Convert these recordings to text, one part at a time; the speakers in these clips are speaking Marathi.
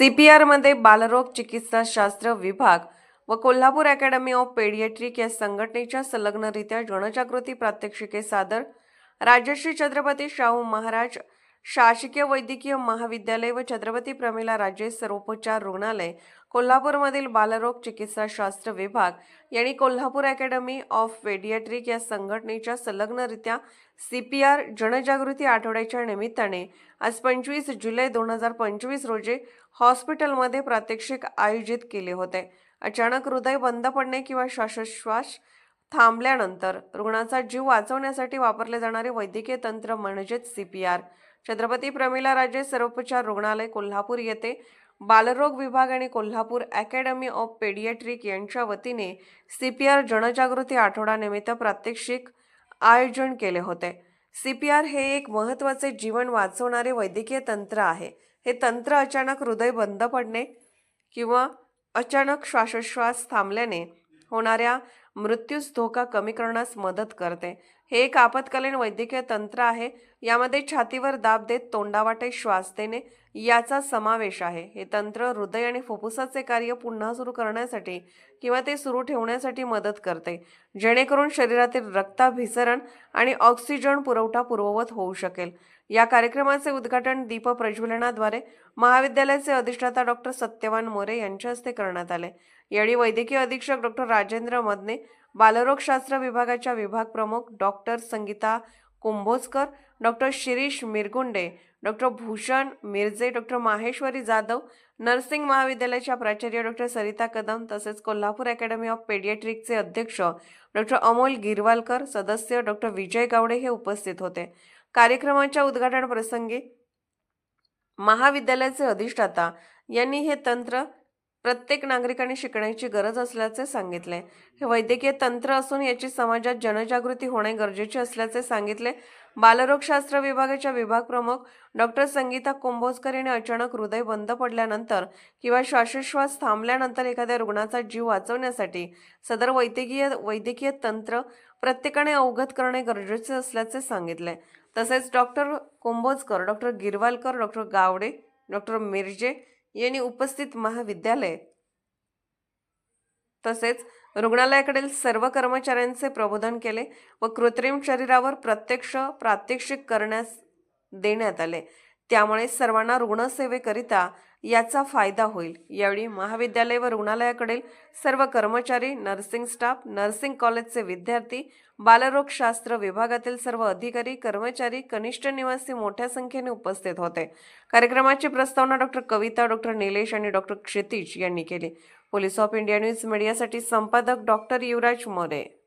सीपीआरमध्ये बालरोग चिकित्सा शास्त्र विभाग व कोल्हापूर अकॅडमी ऑफ पेडिएट्रिक या संघटनेच्या संलग्नरित्या जनजागृती प्रात्यक्षिके सादर. राजश्री छत्रपती शाहू महाराज शासकीय वैद्यकीय महाविद्यालय व छत्रपती प्रमिला राजे सर्वोपचार रुग्णालय कोल्हापूरमधील बालरोग चिकित्सा शास्त्र विभाग यांनी कोल्हापूर अकॅडमी ऑफ पेडियाट्रिक या संघटनेच्या संलग्नरित्या सी पी आर जनजागृती आठवड्याच्या निमित्ताने आज पंचवीस जुलै दोन हजार पंचवीस रोजी हॉस्पिटलमध्ये प्रात्यक्षिक आयोजित केले होते. अचानक हृदय बंद पडणे किंवा श्वासोच्छ्वास थांबल्यानंतर रुग्णाचा जीव वाचवण्यासाठी वापरले जाणारे वैद्यकीय तंत्र म्हणजेच C P R Chhatrapati Pramila Raje सर्वोपचार रुग्णालय कोल्हापूर येथे बालरोग विभाग आणि कोल्हापूर अकॅडमी ऑफ पेडियाट्रिक यांच्या वतीने सी पी आर जनजागृती आठवड्यानिमित्त प्रात्यक्षिक आयोजन केले होते. सी पी आर हे एक महत्त्वाचे जीवन वाचवणारे वैद्यकीय तंत्र आहे. हे तंत्र अचानक हृदय बंद पडणे किंवा अचानक श्वासोच्छ्वास थांबल्याने होणाऱ्या मृत्यूस धोका कमी करण्यास मदत करते. हे एक आपत्कालीन वैद्यकीय तंत्र आहे. यामध्ये छातीवर दाब देत तोंडावाटे श्वास देणे याचा समावेश आहे. हे तंत्र हृदय आणि फुफ्फुसाचे कार्य पुन्हा सुरू करण्यासाठी किंवा ते सुरू ठेवण्यासाठी मदत करते. जेणेकरून शरीरातील रक्ताभिसरण आणि ऑक्सिजन पुरवठा पूर्ववत होऊ शकेल. या कार्यक्रमाचे उद्घाटन दीप प्रज्वलनाद्वारे महाविद्यालयाचे अधिष्ठाता डॉक्टर सत्यवान मोरे यांच्या हस्ते करण्यात आले. यावेळी वैद्यकीय अधीक्षक डॉक्टर राजेंद्र मदने बालरोगशास्त्र विभागाच्या विभाग प्रमुख doctor Sangeeta Kumbhojkar doctor Shirish Mirgunde doctor Bhushan Mirje doctor Maheshwari Jadhav nursing महाविद्यालयाच्या प्राचार्य डॉक्टर सरिता कदम तसेच कोल्हापूर अकॅडमी ऑफ पेडियाट्रिकचे अध्यक्ष डॉक्टर अमोल गिरवालकर सदस्य डॉक्टर विजय गावडे हे उपस्थित होते. कार्यक्रमाच्या उद्घाटन प्रसंगी महाविद्यालयाचे अधिष्ठाता यांनी हे तंत्र प्रत्येक नागरिकाने शिकण्याची गरज असल्याचे सांगितले. हे वैद्यकीय तंत्र असून याची समाजात जनजागृती होणे गरजेचे असल्याचे सांगितले. बालरोगशास्त्र विभागाच्या विभाग प्रमुख डॉक्टर संगीता कुंभोजकर यांनी अचानक हृदय बंद पडल्यानंतर किंवा श्वासोश्वास थांबल्यानंतर एखाद्या रुग्णाचा जीव वाचवण्यासाठी सदर वैद्यकीय वैद्यकीय तंत्र प्रत्येकाने अवगत करणे गरजेचे असल्याचे सांगितले. तसेच doctor Kumbhojkar doctor Girwalkar doctor Gawade doctor Mirje यांनी उपस्थित महाविद्यालय तसेच रुग्णालयाकडील सर्व कर्मचाऱ्यांचे प्रबोधन केले व कृत्रिम शरीरावर प्रत्यक्ष प्रात्यक्षिक करण्यास देण्यात आले. त्यामुळे सर्वांना रुग्णसेवेकरिता याचा फायदा होईल. यावेळी महाविद्यालय व रुग्णालयाकडील सर्व कर्मचारी नर्सिंग स्टाफ नर्सिंग कॉलेजचे विद्यार्थी बालरोगशास्त्र विभागातील सर्व अधिकारी कर्मचारी कनिष्ठ निवासी मोठ्या संख्येने उपस्थित होते. कार्यक्रमाची प्रस्तावना डॉक्टर कविता डॉक्टर निलेश आणि डॉक्टर क्षितिज यांनी केली. पोलीस ऑफ इंडिया न्यूज मीडियासाठी संपादक डॉक्टर युवराज मोरे.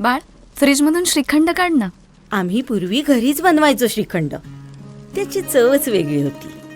बाळ फ्रीजमधून श्रीखंड काढ ना. आम्ही पूर्वी घरीच बनवायचो श्रीखंड. त्याची चवच वेगळी होती.